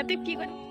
করে তুই কি করে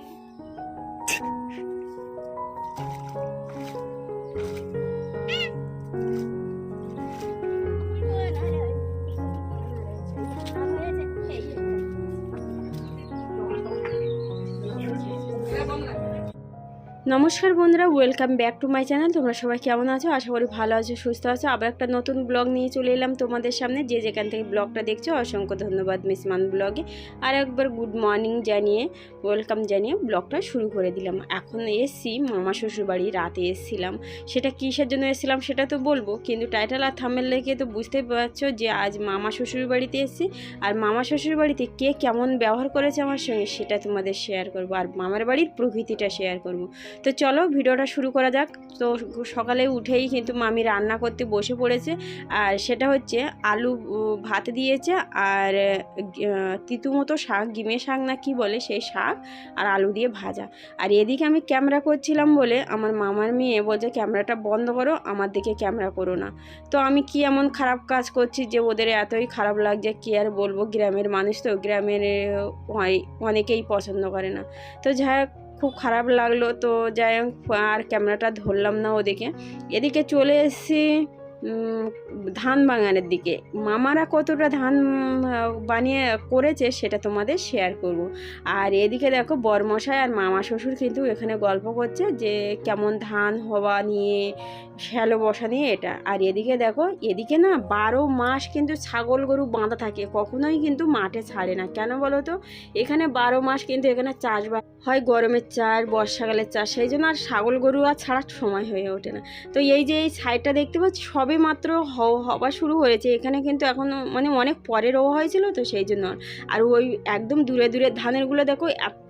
নমস্কার বন্ধুরা welcome back to my channel তোমরা সবাই কেমন আছো? আশা করি ভালো আছো, সুস্থ আছো। আবার একটা নতুন ব্লগ নিয়ে চলে এলাম তোমাদের সামনে। যে যেখান থেকে ব্লগটা দেখছ, অসংখ্য ধন্যবাদ মিস মান ব্লগে আর একবার গুড মর্নিং জানিয়ে ওয়েলকাম জানিয়ে ব্লগটা শুরু করে দিলাম। এখন এসছি মামা শ্বশুর বাড়ি রাতে এসছিলাম। সেটা কিসের জন্য এসেছিলাম সেটা তো বলব, কিন্তু টাইটেল আর থামেল দেখে তো বুঝতেই পারছ যে আজ মামা শ্বশুর বাড়িতে এসেছি। আর মামা শ্বশুর বাড়িতে কে কেমন ব্যবহার করেছে আমার সঙ্গে সেটা তোমাদের শেয়ার করব। আর মামার বাড়ির প্রকৃতিটা শেয়ার করব। তো চলো ভিডিওটা শুরু করা যাক। তো সকালে উঠেই কিন্তু মামি রান্না করতে বসে পড়েছে। আর সেটা হচ্ছে আলু ভাত দিয়েছে আর তিতু মতো শাক গিমে শাক না কি বলে সেই শাক আর আলু দিয়ে ভাজা। আর এদিকে আমি ক্যামেরা করছিলাম বলে আমার মামার মেয়ে বলছে, ক্যামেরাটা বন্ধ করো, আমার দিকে ক্যামেরা করো না। তো আমি কি এমন খারাপ কাজ করছি যে ওদের এতই খারাপ লাগছে, কি আর বলব? গ্রামের মানুষ তো, গ্রামের অনেকেই পছন্দ করে না। তো যাই খুব খারাপ লাগল তো যাই হোক আর ক্যামেরাটা ধরলাম না ওদিকে। এদিকে চলে এসেছি ধান বাগানের দিকে। মামারা কতটা ধান বানিয়ে করেছে সেটা তোমাদের শেয়ার করব। আর এদিকে দেখো বরমশাই আর মামা শ্বশুর কিন্তু এখানে গল্প করছে যে কেমন ধান হওয়া নিয়ে, শ্যালো বসা নিয়ে এটা। আর এদিকে দেখো, এদিকে না বারো মাস কিন্তু ছাগল গরু বাঁধা থাকে, কখনোই কিন্তু মাঠে ছাড়ে না। কেন বলো তো? এখানে বারো মাস কিন্তু এখানে চাষবাস হয়, গরমের চাষ, বর্ষাকালের চাষ, সেই জন্য আর ছাগল গরু আর ছাড়ার সময় হয়ে ওঠে না। তো এই যে এই সাইডটা দেখতে পাচ্ছি সবে মাত্র হ- হওয়া শুরু হয়েছে। এখানে কিন্তু এখন মানে অনেক পরে রোয়া হয়েছিল তো সেই জন্য। আর ওই একদম দূরে দূরে ধানেরগুলো দেখো, এত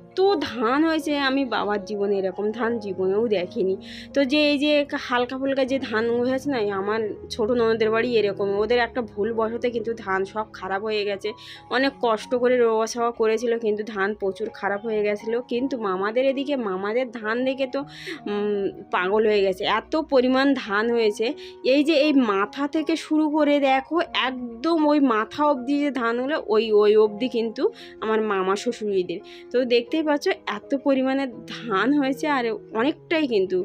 ধান হয়েছে, আমি বাবার জীবনে এরকম ধান জীবনেও দেখিনি। তো যে এই যে হালকা ফুলকা যে ধান হয়েছে না আমার ছোটো ননদের বাড়ি এরকম। ওদের একটা ভুল বসতে কিন্তু ধান সব খারাপ হয়ে গেছে। অনেক কষ্ট করে রোয়া সাওয়া করেছিল, কিন্তু ধান প্রচুর খারাপ হয়ে গেছিল। কিন্তু মামাদের এদিকে, মামাদের ধান দেখে তো পাগল হয়ে গেছে। এত পরিমাণ ধান হয়েছে। এই যে এই মাথা থেকে শুরু করে দেখো, একদম ওই মাথা অবধি যে ধানগুলো ওই ওই অবধি কিন্তু আমার মামা, শ্বশুরিদের। তো দেখতেই পাচ্ছ এত পরিমাণে ধান হয়েছে আর অনেকটাই কিন্তু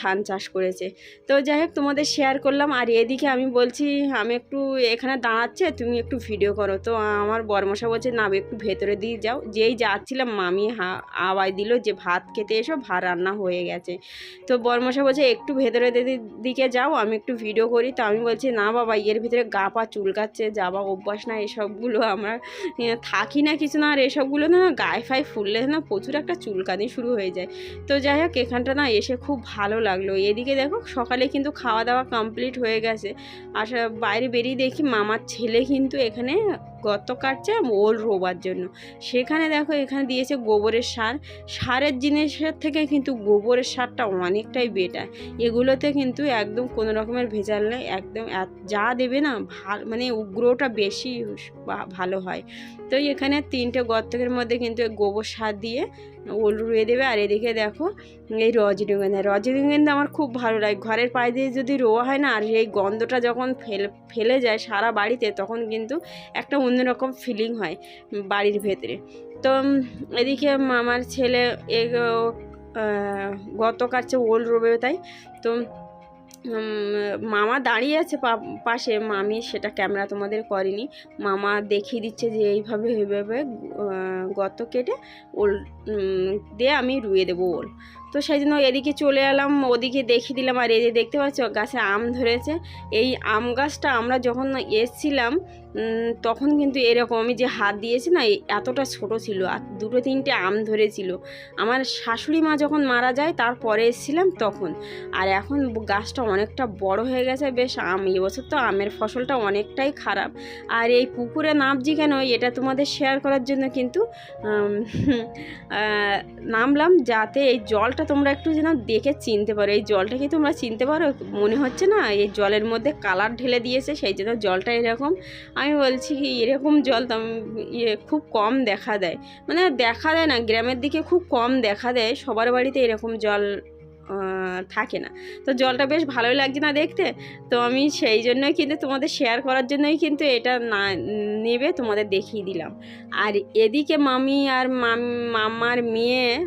ধান চাষ করেছে। তো যাই হোক, তোমাদের শেয়ার করলাম। আর এদিকে আমি বলছি, আমি একটু এখানে দাঁড়াচ্ছে, তুমি একটু ভিডিও করো। তো আমার বরমশা বলছে, না একটু ভেতরে দিয়ে যাও। যেই যাচ্ছিলাম, মামি আওয়াজ দিল যে, ভাত খেতে এসো, ভাত রান্না হয়ে গেছে। তো বরমশা বলছে, একটু ভেতরে দিকে যাও, আমি একটু ভিডিও করি। তো আমি বলছি, না বাবা, এর ভিতরে গা পা চুলকাচ্ছে যাবা অভ্যাস না এসবগুলো আমরা থাকি না কিছু না, আর এসবগুলো না, গায়ে ফায়ে ফুললে না প্রচুর একটা চুলকানি শুরু হয়ে যায়। তো যাই হোক, এখানটা না এসে খুব ভালো লাগল। এদিকে দেখো, সকালে কিন্তু খাওয়া দাওয়া কমপ্লিট হয়ে গেছে। আর বাইরে বেরিয়ে দেখি মামার ছেলে কিন্তু এখানে গর্ত কাটছে ওল রোবার জন্য। সেখানে দেখো এখানে দিয়েছে গোবরের সার। সারের জিনিসের থেকে কিন্তু গোবরের সারটা অনেকটাই বেটার এগুলোতে কিন্তু একদম কোনো রকমের ভেজাল নেই। একদম যা দেবে না, ভালো মানে উগ্রটা বেশি ভালো হয়। তো এখানে তিনটে গর্তকের মধ্যে কিন্তু গোবর সার দিয়ে ওল রুয়ে দেবে আর এদিকে দেখো এই রজনীগন্ধা রজনীগন্ধা আমার খুব ভালো লাগে। ঘরের পায়ে দিয়ে যদি রোয়া হয় না, আর এই গন্ধটা যখন ফেলে ফেলে যায় সারা বাড়িতে, তখন কিন্তু একটা অন্যরকম ফিলিং হয় বাড়ির ভেতরে। তো এদিকে আমার ছেলে এ গত কাটছে ওল রোবে তাই, তো মামা দাঁড়িয়ে আছে পাশে। মামি সেটা ক্যামেরা তোমাদের করেনি। মামা দেখিয়ে দিচ্ছে যে এইভাবে এইভাবে গত কেটে ওল দিয়ে আমি রুয়ে দেবো ওল। তো সেই জন্য এদিকে চলে এলাম, ওদিকে দেখিয়ে দিলাম, আর এই যে দেখতে পাচ্ছ গাছে আম ধরেছে। এই আম গাছটা আমরা যখন এসছিলাম তখন কিন্তু এরকম আমি যে হাত দিয়েছি না এতটা ছোট ছিল, আর দুটো তিনটে আম ধরেছিল। আমার শাশুড়ি মা যখন মারা যায়, তারপরে এসেছিলাম তখন। আর এখন গাছটা অনেকটা বড় হয়ে গেছে, বেশ আম, এবছর তো আমের ফসলটা অনেকটাই খারাপ। আর এই পুকুরে নামছি কেন, এটা তোমাদের শেয়ার করার জন্য কিন্তু নামলাম যাতে এই জলটা তোমরা একটু যেন দেখে চিনতে পারো। এই জলটা কি তোমরা চিনতে পারো? মনে হচ্ছে না? এই জলের মধ্যে কালার ঢেলে দিয়েছে, সেই জন্য জলটা এরকম। আমি বলছি কি এরকম জল ইয়ে খুব কম দেখা দেয়। মানে দেখা দেয় না, গ্রামের দিকে খুব কম দেখা দেয়, সবার বাড়িতে এরকম জল থাকে না। তো জলটা বেশ ভালোই লাগছে না দেখতে? তো আমি সেই জন্যই কিন্তু তোমাদের শেয়ার করার জন্যই কিন্তু এটা না, নেবে, তোমাদের দেখিয়ে দিলাম। আর এদিকে মামি আর মাম- মামার মেয়ে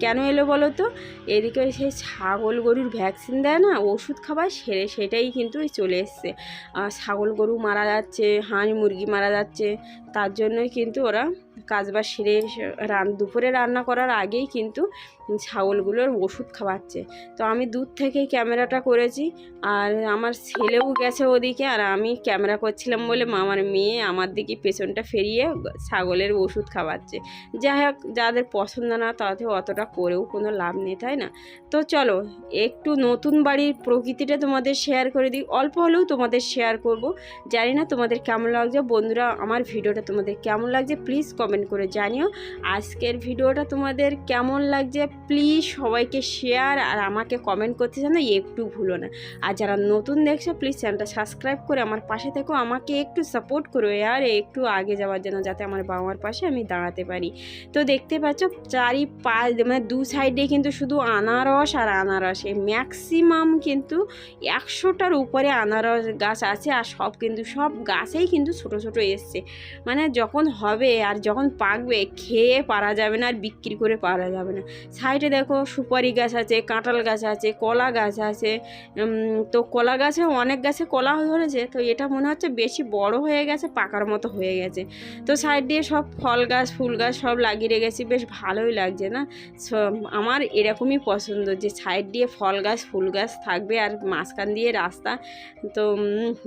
কেন এলো বলো তো? এদিকে সে সেই ছাগল গরুর ভ্যাকসিন দেয় না, ওষুধ খাবার সেরে সেটাই কিন্তু চলে এসছে। আর ছাগল গরু মারা যাচ্ছে, হাঁস মুরগি মারা যাচ্ছে, তার জন্যই কিন্তু ওরা কাজবাজ সেরে রান, দুপুরে রান্না করার আগেই কিন্তু ছাগলগুলোর ওষুধ খাওয়াচ্ছে। তো আমি দূর থেকেই ক্যামেরাটা করেছি আর আমার ছেলেও গেছে ওদিকে আর আমি ক্যামেরা করছিলাম বলে মামার মেয়ে আমার দিকে পেছনটা ফেরিয়ে ছাগলের ওষুধ খাওয়াচ্ছে। যাই হোক, যাদের পছন্দ না তাদের অতটা করেও কোনো লাভ নেই, তাই না? তো চলো, একটু নতুন বাড়ির প্রকৃতিটা তোমাদের শেয়ার করে দিই। অল্প হলেও তোমাদের শেয়ার করব। জানি না তোমাদের কেমন লাগছে। বন্ধুরা, আমার ভিডিওটা তোমাদের কেমন লাগছে? প্লিজ কমেন্ট করে জানিও। আজকের ভিডিওটা তোমাদের কেমন লাগছে প্লিজ সবাইকে শেয়ার আর আমাকে কমেন্ট করতে জানো একটু ভুলো না। আর যারা নতুন দেখছ প্লিজ চ্যানেলটা সাবস্ক্রাইব করে আমার পাশে থেকো, আমাকে একটু সাপোর্ট করো আর একটু আগে যাওয়ার জন্য যাতে আমার বাবা পাশে আমি দাঁড়াতে পারি। তো দেখতে পাচ্ছ চারি পাঁচ মানে দু সাইডে কিন্তু শুধু আনারস আর আনারস, এই ম্যাক্সিমাম কিন্তু একশোটার উপরে আনারস গাছ আছে আর সব কিন্তু, সব গাছেই কিন্তু ছোট ছোট এসছে। মানে যখন হবে আর যখন পাকবে, খেয়ে পারা যাবে না আর বিক্রি করে পারা যাবে না। সাইডে দেখো সুপারি গাছ আছে, কাঁঠাল গাছ আছে, কলা গাছ আছে। তো কলা গাছে অনেক গাছে কলা ধরেছে, তো এটা মনে হচ্ছে বেশি বড় হয়ে গেছে, পাকার মতো হয়ে গেছে। তো সাইড দিয়ে সব ফল গাছ, ফুল গাছ সব লাগিয়ে রেখেছি, বেশ ভালোই লাগছে না? আমার এরকমই পছন্দ যে সাইড দিয়ে ফল গাছ, ফুল গাছ থাকবে আর মাঝখান দিয়ে রাস্তা, তো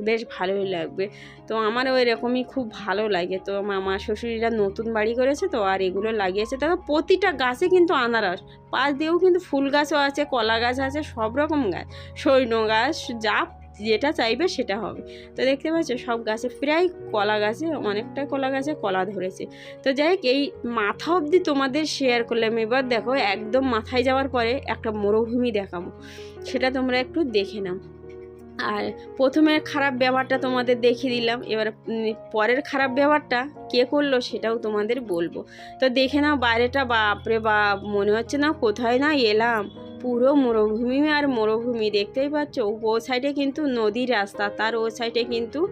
বেশ ভালোই লাগবে। তো আমার ওই রকমই খুব ভালো লাগে। তো মামা শ্বশুরিরা নতুন বাড়ি করেছে তো, আর এগুলো লাগিয়েছে। তারপর প্রতিটা গাছে কিন্তু আনারস। পাশ দিয়েও কিন্তু ফুল গাছও আছে, কলা গাছ আছে, সব রকম গাছ। সৈন্য গাছ, যা যেটা চাইবে সেটা হবে। তো দেখতে পাচ্ছ, সব গাছে প্রায় কলা গাছে, অনেকটা কলা গাছে কলা ধরেছে। তো যাই হোক, এই মাথা অবধি তোমাদের শেয়ার করলাম। এবার দেখো, একদম মাথায় যাওয়ার পরে একটা মরুভূমি দেখাবো। সেটা তোমরা একটু দেখে নাও। আর প্রথমের খারাপ ব্যবহারটা তোমাদের দেখিয়ে দিলাম। এবার পরের খারাপ ব্যবহারটা কে করল সেটাও তোমাদের বলব। তো দেখে নাও বাইরেটা, বাপরে বাপ, মনে হচ্ছে না কোথায় না এলাম। পুরো মরুভূমি আর মরুভূমি দেখতেই পাচ্ছ। ও সাইডে কিন্তু নদীর রাস্তা, তার ও সাইডে কিন্তু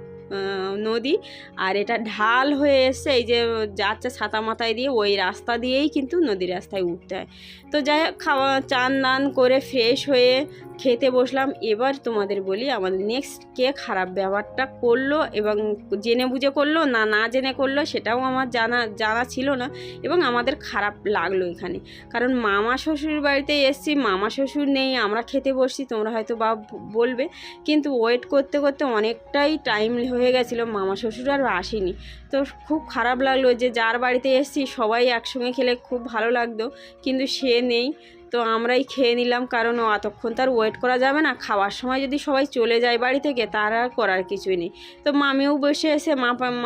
নদী। আর এটা ঢাল হয়ে এসছে, এই যে যাচ্ছে ছাতা মাথায় দিয়ে, ওই রাস্তা দিয়েই কিন্তু নদীর রাস্তায় উঠতে হয়। তো যাই হোক, খাওয়া চান দান করে ফ্রেশ হয়ে খেতে বসলাম। এবার তোমাদের বলি, আমাদের নেক্সট কে খারাপ ব্যবহারটা করল এবং জেনে বুঝে করল না না জেনে করল সেটাও আমার জানা জানা ছিল না এবং আমাদের খারাপ লাগল এখানে। কারণ মামা শ্বশুর বাড়িতে এসছি, মামা শ্বশুর নেই, আমরা খেতে বসছি, তোমরা হয়তো বা বলবে। কিন্তু ওয়েট করতে করতে অনেকটাই টাইম হয়ে গেছিল, মামা শ্বশুর আর আসেনি। তো খুব খারাপ লাগল যে যার বাড়িতে এসছি সবাই একসঙ্গে খেলে খুব ভালো লাগতো, কিন্তু সে নেই। তো আমরাই খেয়ে নিলাম, কারণ অতক্ষণ তার ওয়েট করা যাবে না। খাওয়ার সময় যদি সবাই চলে যায় বাড়ি থেকে, তার আর করার কিছুই নেই। তো মামিও বসে এসে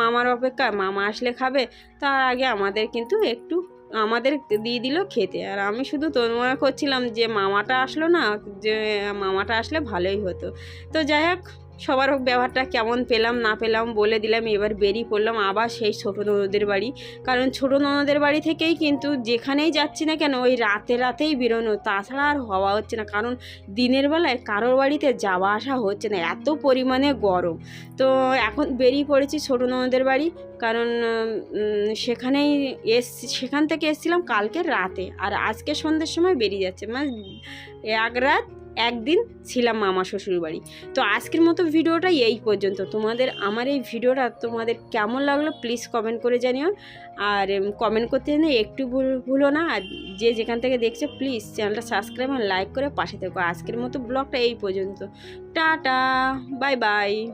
মামার অপেক্ষা মামা আসলে খাবে। তার আগে আমাদের কিন্তু একটু আমাদের দিয়ে দিল খেতে। আর আমি শুধু তন্ময় করছিলাম যে মামাটা আসলো না, যে মামাটা আসলে ভালোই হতো। তো যাই হোক সবার হোক ব্যবহারটা কেমন পেলাম, না পেলাম বলে দিলাম, এবার বেরিয়ে পড়লাম আবার সেই ছোটো ননদের বাড়ি। কারণ ছোটো ননদের বাড়ি থেকেই কিন্তু যেখানেই যাচ্ছি না কেন, ওই রাতে রাতেই বেরোনো, তাছাড়া আর হওয়া হচ্ছে না। কারণ দিনের বেলায় কারোর বাড়িতে যাওয়া আসা হচ্ছে না, এত পরিমাণে গরম। তো এখন বেরিয়ে পড়েছি ছোটো ননদের বাড়ি, কারণ সেখানেই এস সেখান থেকে এসেছিলাম কালকে রাতে। আর আজকে সন্ধ্যের সময় বেরিয়ে যাচ্ছে। মানে এক রাত একদিন ছিলাম মামা শ্বশুর বাড়ি। তো আজকের মতো ভিডিওটা এই পর্যন্ত। তোমাদের আমার এই ভিডিওটা তোমাদের কেমন লাগল প্লিজ কমেন্ট করে জানিও। আর কমেন্ট করতে জানি একটু ভুল- ভুলো না। আর যে যেখান থেকে দেখছ প্লিজ চ্যানেলটা সাবস্ক্রাইব আর লাইক করে পাশে থেকো। আজকের মতো ব্লগটা এই পর্যন্ত। Tata bye bye